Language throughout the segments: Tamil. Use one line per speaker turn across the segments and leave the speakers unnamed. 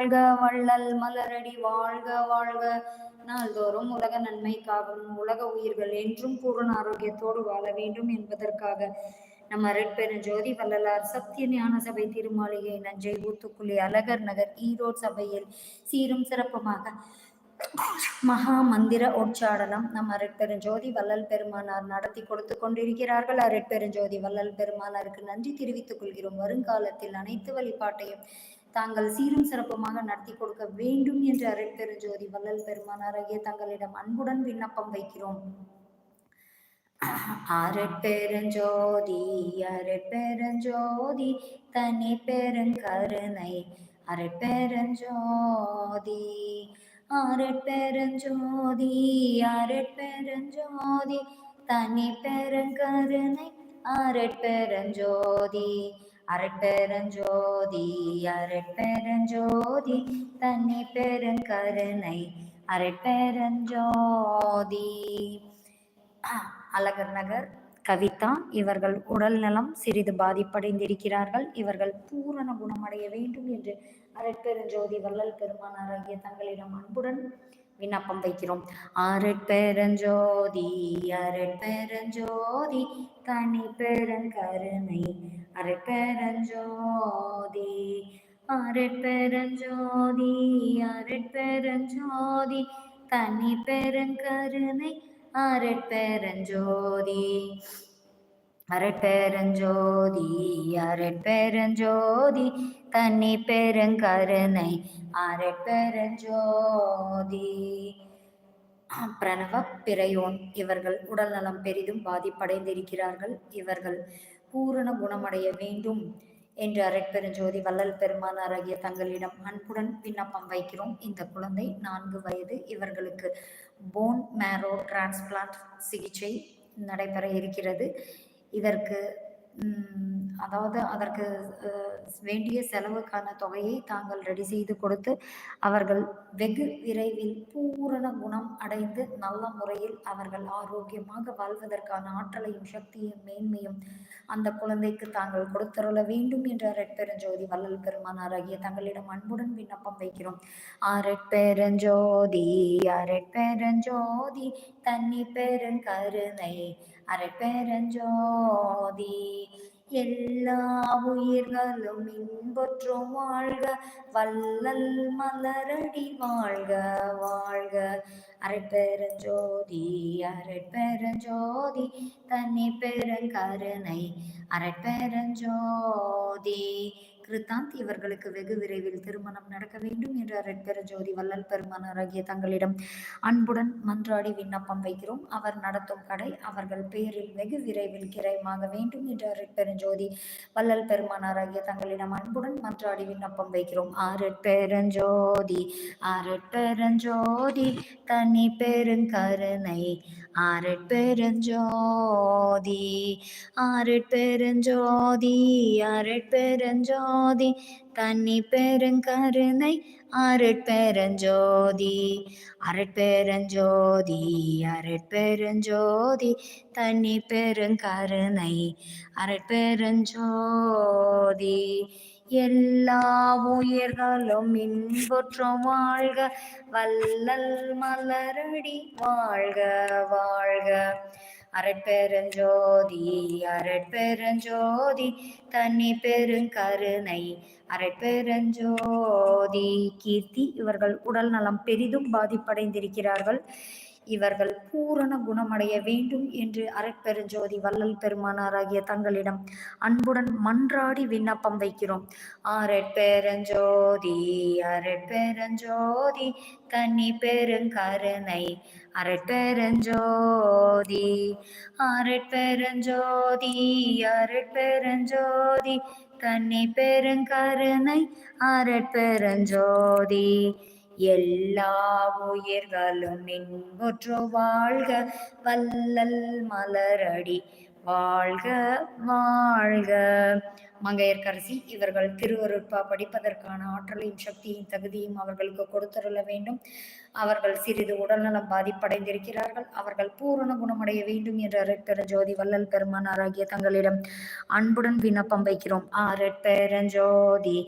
வாழ்க வள்ளல் மலரடி வாழ்க வாழ்க. நாள்தோறும் உலக நன்மைக்காகவும் உலக உயிர்கள் என்றும் பூரண ஆரோக்கியத்தோடு வாழ வேண்டும் என்பதற்காக நம்ம நம் ஜோதி வள்ளலார் சத்திய ஞான சபை திருமாளிகை நஞ்சை ஊத்துக்குழி அழகர் நகர் ஈரோடு சபையில் சீரும் சிறப்புமாக மகா மந்திர உச்சாடனம் நம் அரட்பெருஞ்சோதி வள்ளல் பெருமானார் நடத்தி கொடுத்து கொண்டிருக்கிறார்கள். அரட்பெருஞ்சோதி வள்ளல் பெருமானாருக்கு நன்றி தெரிவித்துக் கொள்கிறோம். வருங்காலத்தில் அனைத்து வழிபாட்டையும் தாங்கள் சீரும் சிறப்புமாக நடத்தி கொடுக்க வேண்டும் என்று அருட்பெருஞ்சோதி வள்ளல் பெருமானாராகிய தங்களிடம் அன்புடன் விண்ணப்பம் வைக்கிறோம். அருட்பெருஞ்சோதி அருட்பெருஞ்சோதி தனி பெருங்கருணை. அருட்பெருஞ்சோதி அருட்பெருஞ்சோதி அருட்பெருஞ்சோதி தனி பெருங்கருணை. அருட்பெருஞ்சோதி அரட்பெருஞ்சோதி அரட்பெருஞ்சோதி தன்னி பெருங்கருணை அரட்பெருஞ்சோதி அழகர் நகர் கவிதா இவர்கள் உடல் நலம் சிறிது பாதிப்படைந்திருக்கிறார்கள். இவர்கள் பூரண குணமடைய வேண்டும் என்று அரட்பெருஞ்சோதி வள்ளல் பெருமானாராகிய தங்களிடம் அன்புடன் விண்ணப்பம் வைக்கிறோம். அரட்பெருஞ்சோதி அரட்பெருஞ்சோதி தனி பெருங்கருணை அரட்பெருஞ்சோதி அரட்பெருஞ்சோதி அரட்பெருஞ்சோதி தனி பெருங்கருணை அரட்பெருஞ்சோதி. அரட்பெருஞ்சோதி அரட்பெருஞ்சோதி தன்னி பெருங்கருணை அரட்பெருஞ்சோதி. பிரணவ பிறையோன் இவர்கள் உடல்நலம் பெரிதும் பாதிப்படைந்திருக்கிறார்கள். இவர்கள் பூரண குணமடைய வேண்டும் என்று அரட்பெருஞ்சோதி வள்ளல் பெருமானாராகிய தங்களிடம் அன்புடன் விண்ணப்பம் வைக்கிறோம். இந்த குழந்தை நான்கு வயது. இவர்களுக்கு போன் மேரோ டிரான்ஸ்பிளான்ட் சிகிச்சை நடைபெற இருக்கிறது. இதற்கு அதாவது அதற்கு வேண்டிய செலவுக்கான தொகையை தாங்கள் ரெடி செய்து கொடுத்து அவர்கள் வெகு விரைவில் பூரண குணம் அடைந்து நல்ல முறையில் அவர்கள் ஆரோக்கியமாக வாழ்வதற்கான ஆற்றலையும் சக்தியும் மேன்மையும் அந்த குழந்தைக்கு தாங்கள் கொடுத்தருள வேண்டும் என்ற ரெட்பெருஞ்சோதி வள்ளல் பெருமானாராகிய தங்களிடம் அன்புடன் விண்ணப்பம் வைக்கிறோம். அரட்பெருஞ்சோதி அரட்பெருஞ்சோதி தண்ணி பெருங்கருணை அரட்பெருஞ்சோதி எல்லா உயிர்களும் இன்பொற்றும் வாழ்க வல்லல் மலரடி வாழ்க வாழ்க. அரட்பெருஞ்சோதி அரட்பெருஞ்சோதி தனி பெருங்கருணை அரட்பெருஞ்சோதி கிருத்தாந்த் இவர்களுக்கு வெகு விரைவில் திருமணம் நடக்க வேண்டும் என்று அரட்பெற ஜோதி வள்ளல் பெருமானாராகிய தங்களிடம். அன்புடன் மன்றாடி விண்ணப்பம் வைக்கிறோம். அவர் நடத்தும் கடை அவர்கள் பெயரில் வெகு விரைவில் கிரயமாக வேண்டும் என்று அரட்பெருஞ்சோதி வள்ளல் பெருமானாராகிய தங்களிடம். அன்புடன் மன்றாடி விண்ணப்பம் வைக்கிறோம். அரட்பெருஞ்சோதி அரட்பெருஞ்சோதி தனி பெருங்கருணை அருட்பெருஞ்சோதி அருட்பெருஞ்சோதி அருட்பெருஞ்சோதி ஜோதி பெருங்கருணை அருட்பெருஞ்சோதி அருட்பெருஞ்சோதி அருட்பெருஞ்சோதி தண்ணி பெருங்கருணை அருட்பெருஞ்சோதி எல்லா உயிர்களும் இன்புற்றும் வாழ்க. வல்லல் மலரடி வாழ்க வாழ்க. அரட்பெருஞ்சோதி அரட்பெருஞ்சோதி தனி பெருங்கருணை அரட்பெருஞ்சோதி கீர்த்தி. இவர்கள் உடல் நலம் பெரிதும் பாதிப்படைந்திருக்கிறார்கள். இவர்கள் பூரண குணமடைய வேண்டும் என்று அரட்பெருஞ்சோதி வள்ளல் பெருமானாராகிய தங்களிடம் அன்புடன் மன்றாடி விண்ணப்பம் வைக்கிறோம். அரட்பெருஞ்சோதி அரட்பெருஞ்சோதி கன்னி பெருங்கருணை. அரட்பெருஞ்சோதி அரட்பெருஞ்சோதி அரட்பெருஞ்சோதி கன்னி பெருங்கருணை அரட்பெருஞ்சோதி எல்லா உயிர்களும் இன்புற்று வாழ்க வல்லல் மலரடி. வாழ்க வாழ்க. மங்கையர்க்கரசி இவர்கள் திருவருட்பா படிப்பதற்கான ஆற்றலையும் சக்தியும் தகுதியும் அவர்களுக்கு கொடுத்தருள வேண்டும். அவர்கள் சிறிது உடல்நலம் பாதிப்படைந்திருக்கிறார்கள். அவர்கள் பூரண குணமடைய வேண்டும் என்ற அருட்பெருஞ்சோதி வள்ளல் பெருமானாராகிய தங்களிடம் அன்புடன் விண்ணப்பம் வைக்கிறோம். அரட்பெருஞ்சோதி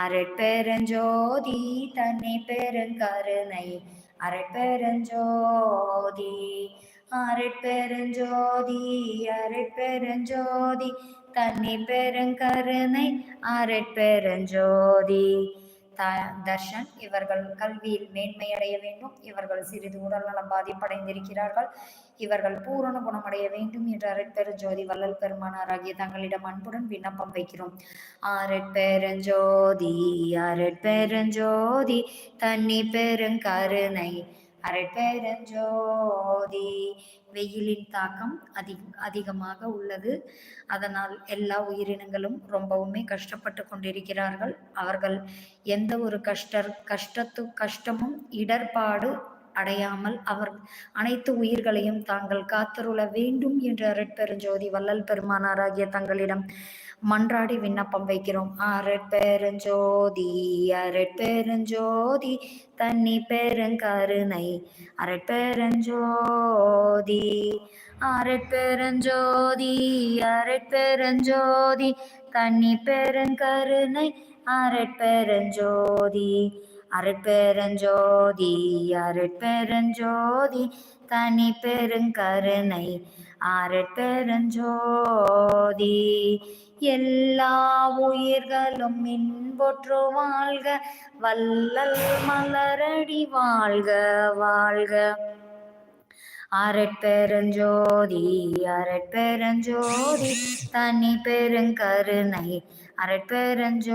அரட்பெருஞ்சோதி தன்னை பெருங்கருணை அரட்பெருஞ்சோதி அரட்பெருஞ்சோதி அரட்பெருஞ்சோதி தன்னை பெருங்கருணை அரட்பெருஞ்சோதி த தர்ஷன் இவர்கள் கல்வியில் மேன்மையடைய வேண்டும். இவர்கள் சிறிது உடல்நலம் பாதிப்படைந்திருக்கிறார்கள். இவர்கள் பூரண குணமடைய வேண்டும் என்று அரட்பெருஞ்சோதி வள்ளல் பெருமானாராகிய தங்களிடம் அன்புடன் விண்ணப்பம் வைக்கிறோம். அரட்பெருஞ்சோதி அரட்பெருஞ்சோதி தண்ணி பெருங்கருணை அரட்பெருஞ்சோதி வெயிலின் தாக்கம் அதிக அதிகமாக உள்ளது. அதனால் எல்லா உயிரினங்களும் ரொம்பவுமே கஷ்டப்பட்டு கொண்டிருக்கிறார்கள். அவர்கள் எந்த ஒரு கஷ்ட கஷ்டத்து கஷ்டமும் இடர்பாடு அடையாமல் அவர் அனைத்து உயிர்களையும் தாங்கள் காத்தருள வேண்டும் என்று அருட்பெருஞ்சோதி வள்ளல் பெருமானாராகிய தங்களிடம் மன்றாடி விண்ணப்பம் வைக்கிறோம். அரட்பெருஞ்சோதி அரட்பெருஞ்சோதி தண்ணி பெருங்கருணை. அரட்பெருஞ்சோதி அரட்பெருஞ்சோதி அரட்பெருஞ்சோதி தண்ணி பெருங்கருணை. அரட்பெருஞ்சோதி அருட்பெருஞ்சோதி அருட்பெருஞ்சோதி தனி பெருங்கருணை அருட்பெருஞ்சோதி. எல்லா உயிர்களும் இன்பொற்று வாழ்க வல்லல் மலரடி வாழ்க வாழ்க. அரட்பெருஞ்சோதி அரட்பெருஞ்சோதி தனி பெருங்கருணை அரட்பெருஞ்சோதி.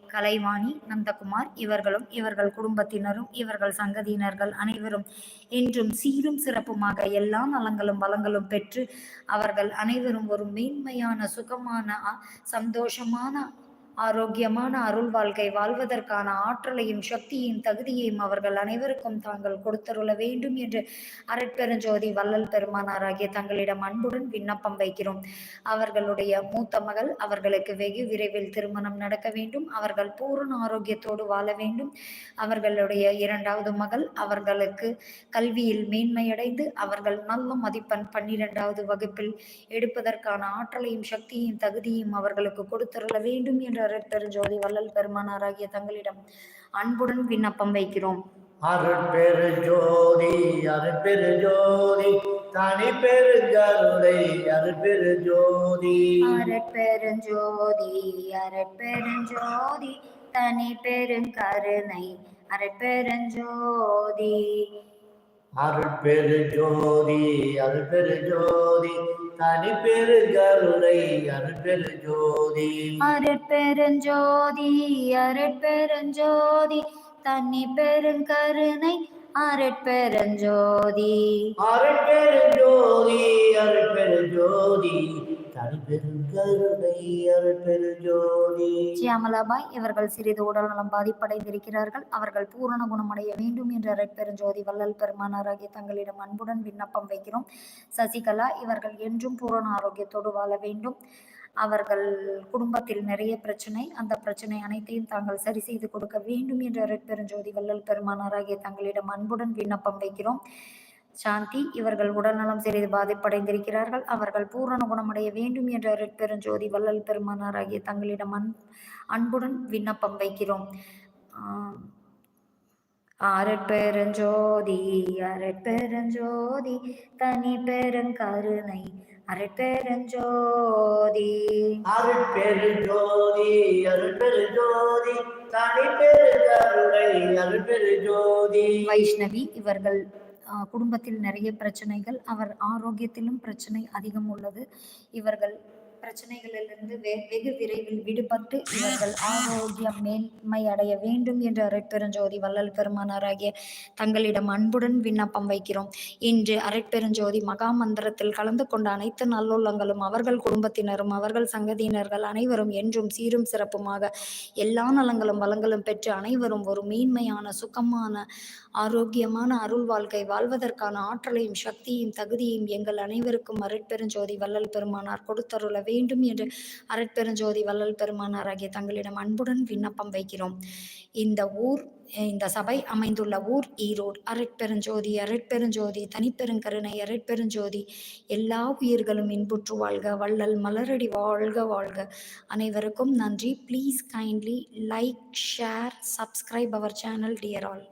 கலைவாணி நந்தகுமார் இவர்களும் இவர்கள் குடும்பத்தினரும் இவர்கள் சங்கதியினர்கள் அனைவரும் என்றும் சீரும் சிறப்புமாக எல்லா நலங்களும் வளங்களும் பெற்று அவர்கள் அனைவரும் ஒரு மேன்மையான சுகமான சந்தோஷமான ஆரோக்கியமான அருள் வாழ்க்கை வாழ்வதற்கான ஆற்றலையும் சக்தியையும் தகுதியையும் அவர்கள் அனைவருக்கும் தாங்கள் கொடுத்தருள வேண்டும் என்று அரட்பெருஞ்சோதி வள்ளல் பெருமானாராகிய தங்களிடம் அன்புடன் விண்ணப்பம் வைக்கிறோம். அவர்களுடைய மூத்த மகள் அவர்களுக்கு வெகு விரைவில் திருமணம் நடக்க வேண்டும். அவர்கள் பூரண ஆரோக்கியத்தோடு வாழ வேண்டும். அவர்களுடைய இரண்டாவது மகள் அவர்களுக்கு கல்வியில் மேன்மையடைந்து அவர்கள் நல்ல மதிப்பெண் பன்னிரெண்டாவது வகுப்பில் எடுப்பதற்கான ஆற்றலையும் சக்தியையும் தகுதியும் அவர்களுக்கு கொடுத்தருள வேண்டும் என்ற அருட்பெருஞ்சோதி வள்ளல் பெருமானாராகிய தங்களிடம் அன்புடன் விண்ணப்பம் வைக்கிறோம்.
அருட்பெருஞ்சோதி அருட்பெருஞ்சோதி தனி பெருங்கருணை அருட்பெருஞ்சோதி
அரட்பெருஞ்சோதி அரட்பெருஞ்சோதி தனி பெருங்கருணை அரட்பெருஞ்சோதி
அருட்பெருஞ்சோதி அருட்பெருஞ்சோதி தனி பெருங்கருணை அருட்பெருஞ்சோதி
அரட்பெருஞ்சோதி அரட்பெருஞ்சோதி தனி பெருங்கருணை அரட்பெருஞ்சோதி.
அருட்பெருஞ்சோதி அருட்பெருஞ்சோதி தனி பெருங்கருணை அருட்பெருஞ்சோதி.
சியாமலாபாய் இவர்கள் சிறிது உடல்நலம் பாதிப்படைந்திருக்கிறார்கள். அவர்கள் பூரண குணமடைய வேண்டும் என்ற அரட்பெருஞ்சோதி வள்ளல் பெருமானாராகிய தங்களிடம் அன்புடன் விண்ணப்பம் வைக்கிறோம். சசிகலா இவர்கள் என்றும் பூரண ஆரோக்கியத்தோடு வாழ வேண்டும். அவர்கள் குடும்பத்தில் நிறைய பிரச்சனை அந்த பிரச்சனை அனைத்தையும் தாங்கள் சரி செய்து கொடுக்க வேண்டும் என்ற அரட்பெருஞ்சோதி வள்ளல் பெருமானாராகிய தங்களிடம் அன்புடன் விண்ணப்பம் வைக்கிறோம். சாந்தி இவர்கள் உடல்நலம் சிறிது பாதிப்படைந்திருக்கிறார்கள். அவர்கள் பூரண குணமடைய வேண்டும் என்ற அருட்பெருஞ்சோதி வள்ளல் பெருமானாராகிய தங்களிடம் அன் அன்புடன் விண்ணப்பம் வைக்கிறோம். அரட்பெருஞ்சோதி அரட்பெருஞ்சோதி தனி பெருங்கருணை அரட்பெருஞ்சோதி
அருட்பெருஞ்சோதி அருட்பெருஞ்சோதி தனி பெருங்கருணை அருட்பெருஞ்சோதி
வைஷ்ணவி இவர்கள் குடும்பத்தில் நிறைய பிரச்சனைகள் அவர் ஆரோக்கியத்திலும் பிரச்சனை அதிகம் உள்ளது. இவர்கள் பிரச்சனைகளிலிருந்து வெ- வெகு விரைவில் விடுபட்டு இவர்கள் ஆரோக்கியம் மேன்மை அடைய வேண்டும் என்று அரட்பெருஞ்சோதி வள்ளல் பெருமானாராகிய தங்களிடம் அன்புடன் விண்ணப்பம் வைக்கிறோம். இன்று அரட்பெருஞ்சோதி மகா மந்திரத்தில் கலந்து கொண்ட அனைத்து நல்லுள்ளங்களும் அவர்கள் குடும்பத்தினரும் அவர்கள் சங்கதியினர்கள் அனைவரும் என்றும் சீரும் சிறப்புமாக எல்லா நலங்களும் வளங்களும் பெற்று அனைவரும் ஒரு மேன்மையான சுகமான ஆரோக்கியமான அருள் வாழ்க்கை வாழ்வதற்கான ஆற்றலையும் சக்தியையும் தகுதியையும் எங்கள் அனைவருக்கும் அரட்பெருஞ்சோதி வள்ளல் பெருமானார் கொடுத்தருளவே வேண்டும் என்று அரட்பெருஞ்சோதி வள்ளல் பெருமானார் ஆகிய தங்களிடம் அன்புடன் விண்ணப்பம் வைக்கிறோம். இந்த ஊர் இந்த சபை அமைந்துள்ள ஊர் ஈரோடு. அரட்பெருஞ்சோதி அரட்பெருஞ்சோதி தனிப்பெருங்கருணை அரட்பெருஞ்சோதி எல்லா உயிர்களும் இன்புற்று வாழ்க வள்ளல் மலரடி வாழ்க வாழ்க. அனைவருக்கும் நன்றி. Please kindly like share subscribe our channel dear all